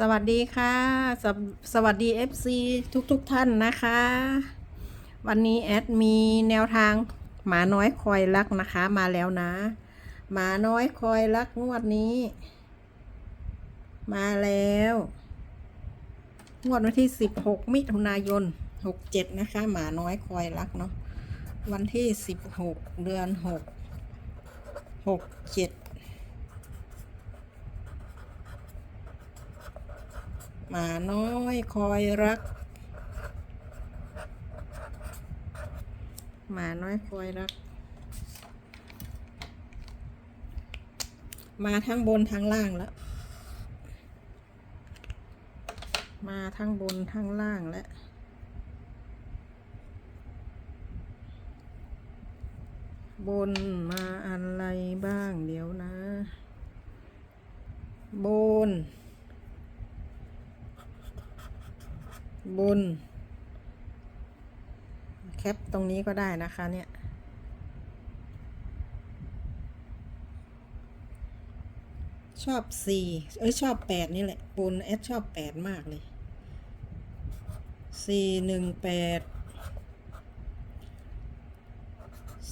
สวัสดีค่ะสวสวัสดี FC ทุกทุกท่านนะคะ วันนี้แอดมีแนวทางหมาน้อยคอยรักนะคะมาแล้วนะ หมาน้อยคอยรักงวดนี้ มาแล้ว งวดวันที่ 16 มิถุนายน 67 นะคะ หมาน้อยคอยรักเนาะวันที่ 16 เดือน 6 67 หมาน้อยคอยรัก หมาน้อยคอยรัก มาทั้งบนทั้งล่างแล้ว มาทั้งบนทั้งล่างแล้วบนมาอะไรบ้างเดี๋ยวนะ บน บน แคปตรงนี้ก็ได้นะคะเนี่ยชอบสี่เอ้ยชอบแปดนี่แหละบนแอดชอบแปดมากเลยสี่หนึ่งแปด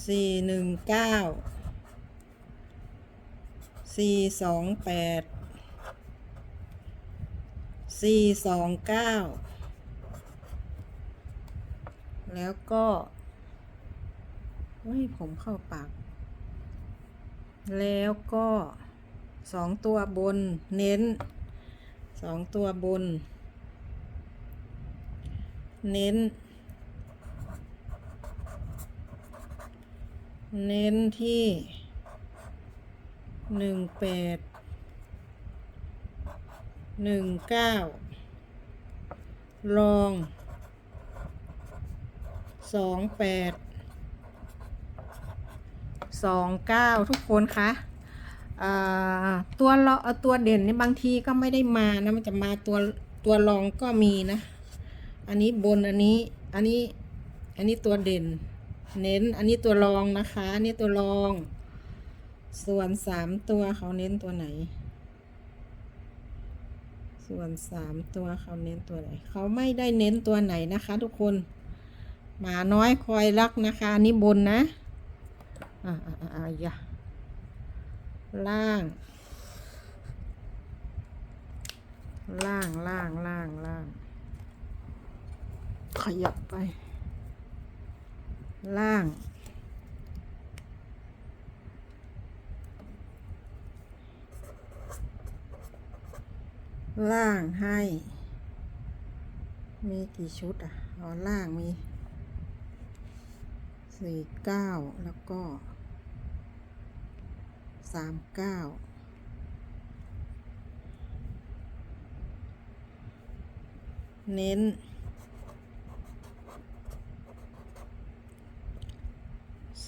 สี่หนึ่งเก้าสี่สองแปดสี่สองเก้า แล้วก็เฮ้ยผมเข้าปาก แล้วก็สองตัวบนเน้นสองตัวบน เน้น เน้นที่หนึ่งแปดหนึ่งเก้าลอง สองแปดสองเก้าทุกคนคะตัวเราตัวเด่นนี่บางทีก็ไม่ได้มานะมันจะมาตัวตัวรองก็มีนะ อันนี้บนอันนี้อันนี้อันนี้ตัวเด่น เน้นอันนี้ตัวรองนะคะอันนี้ตัวรอง ส่วนสามตัวเขาเน้นตัวไหน ส่วนสามตัวเขาเน้นตัวไหน เขาไม่ได้เน้นตัวไหนนะคะ ทุกคน หมาน้อยคอยรักนะคะอันนี้บนนะอ่าอ่าอ่าอย่าล่าง ล่างล่างล่างล่าง ขยับไป ล่าง ล่างให้ มีกี่ชุดอะอ๋อล่างมี สี่เก้าแล้วก็สามเก้าเน้น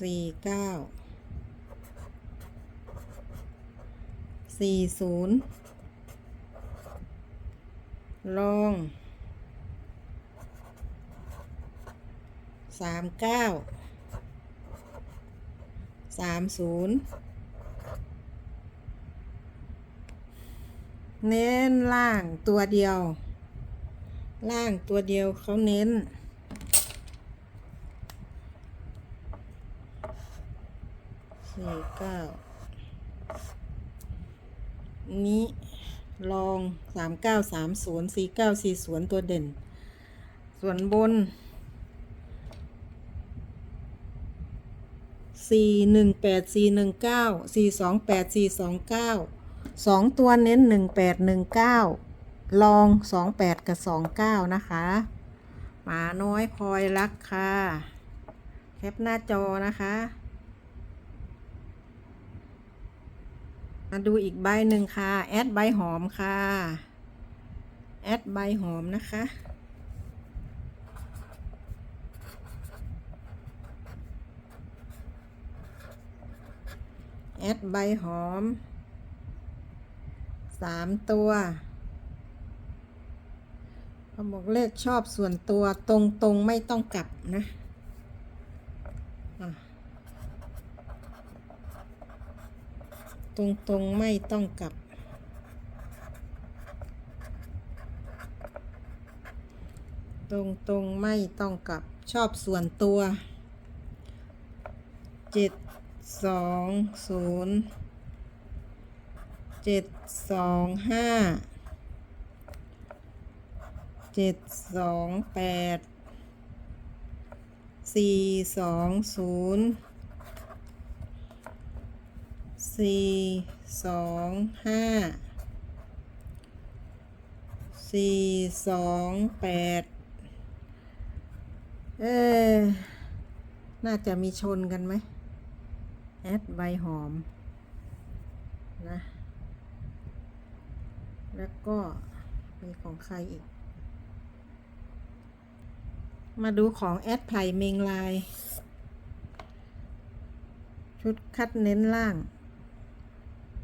สี่เก้าสี่ศูนย์ลองสามเก้า สามศูนย์เน้นล่างตัวเดียว ล่างตัวเดียวเขาเน้น สี่เก้า นี้ลองสามเก้าสามศูนย์สี่เก้าสี่ศูนย์ตัวเด่น ส่วนบน สี่หนึ่งแปดสี่หนึ่งเก้าสี่สองแปดสี่สองเก้าสองตัวเน้นหนึ่งแปดหนึ่งเก้าลองสองแปดกับสองเก้านะคะหมาน้อยคอยรักค่ะแคปหน้าจอนะคะ มาดูอีกใบหนึ่งค่ะ แอดใบหอมค่ะ แอดใบหอมนะคะ แอดใบหอมสามตัวเขาบอกเลขชอบส่วนตัวตรงตรงไม่ต้องกลับนะตรงตรงไม่ต้องกลับ ตรงตรงไม่ต้องกลับชอบส่วนตัวเจ็ด สองศูนย์เจ็ดสองห้าเจ็ดสองแปดสี่สองศูนย์สี่สองห้าสี่สองแปดเออน่าจะมีชนกันไหม แอดใบหอมนะ แล้วก็มีของใครอีก มาดูของแอดไผ่เมงลาย ชุดคัดเน้นล่าง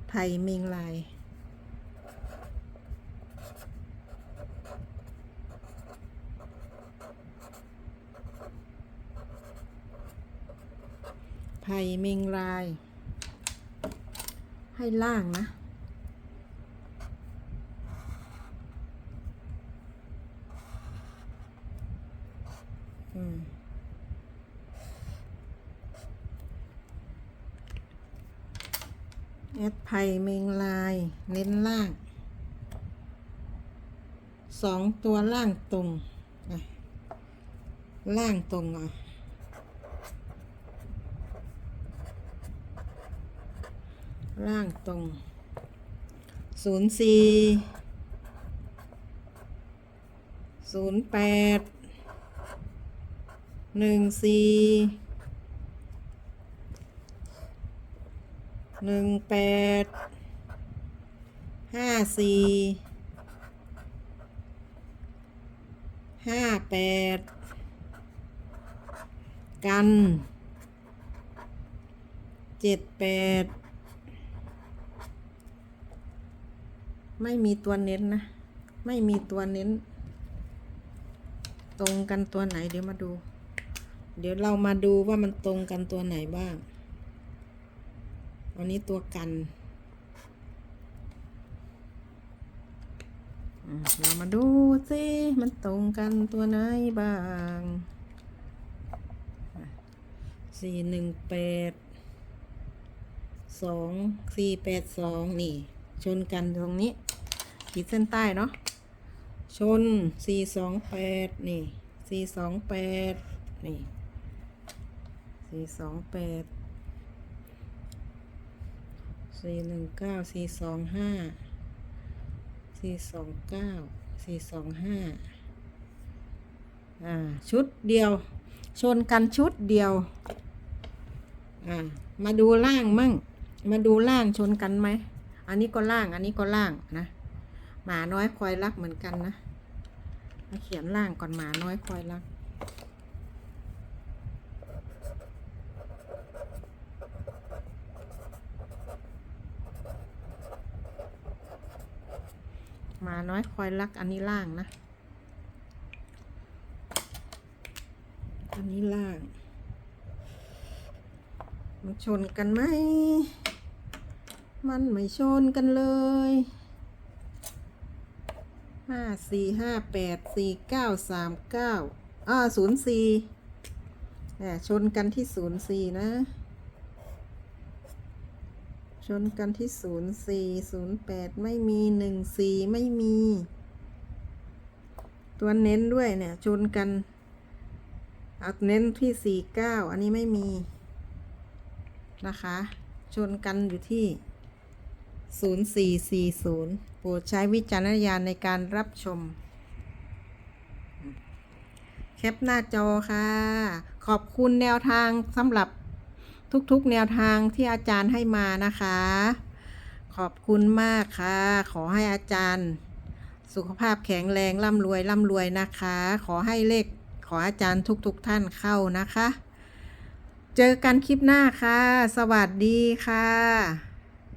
ไผ่เมงลาย ไผ่เมงลาย ให้ล่างนะอืมแอดไผ่เมงลาย เน้นล่างสองตัวล่างตรง ล่างตรงอะ ล่างตรงศูนย์สี่ศูนย์แปดหนึ่งสี่หนึ่งแปดห้าสี่ห้าแปดกันเจ็ดแปด ไม่มีตัวเน้นนะ ไม่มีตัวเน้น ตรงกันตัวไหนเดี๋ยวมาดู เดี๋ยวเรามาดูว่ามันตรงกันตัวไหนบ้างอันนี้ตัวกันเรามาดูสิมันตรงกันตัวไหนบ้างสี่หนึ่งแปดสองสี่แปดสองนี่ ชนกันตรงนี้ ขีดเส้นใต้เนาะชนสี่สองแปดนี่สี่สองแปดนี่สี่สองแปดสี่หนึ่งเก้าสี่สองห้าสี่สองเก้าสี่สองห้าอ่า ชุดเดียว ชนกันชุดเดียว อ่า มาดูล่างมั่ง มาดูล่างชนกันไหม อันนี้ก็ล่าง อันนี้ก็ล่างนะ หมาน้อยคอยรักเหมือนกันนะมาเขียนล่างก่อนหมาน้อยคอยรัก หมาน้อยคอยรักอันนี้ล่างนะ อันนี้ล่าง มันชนกันไหม มันไม่ชนกันเลย ห้าสี่ห้าแปดสี่เก้าสามเก้าอ่าศูนย์สี่เนี่ยชนกันที่ศูนย์สี่นะ ชนกันที่ศูนย์สี่ศูนย์แปดไม่มีหนึ่งสี่ไม่มี ตัวเน้นด้วยเนี่ย ชนกันเอาเน้นที่สี่เก้าอันนี้ไม่มี นะคะ ชนกันอยู่ที่0440 โปรดใช้วิจารณญาณในการรับชม แคปหน้าจอค่ะ ขอบคุณแนวทางสำหรับทุกๆ แนวทางที่อาจารย์ให้มานะคะ ขอบคุณมากค่ะ ขอให้อาจารย์ สุขภาพแข็งแรงร่ำรวยร่ำรวยนะคะ ขอให้เลขขออาจารย์ทุกๆท่านเข้านะคะ เจอกันคลิปหน้าค่ะ สวัสดีค่ะ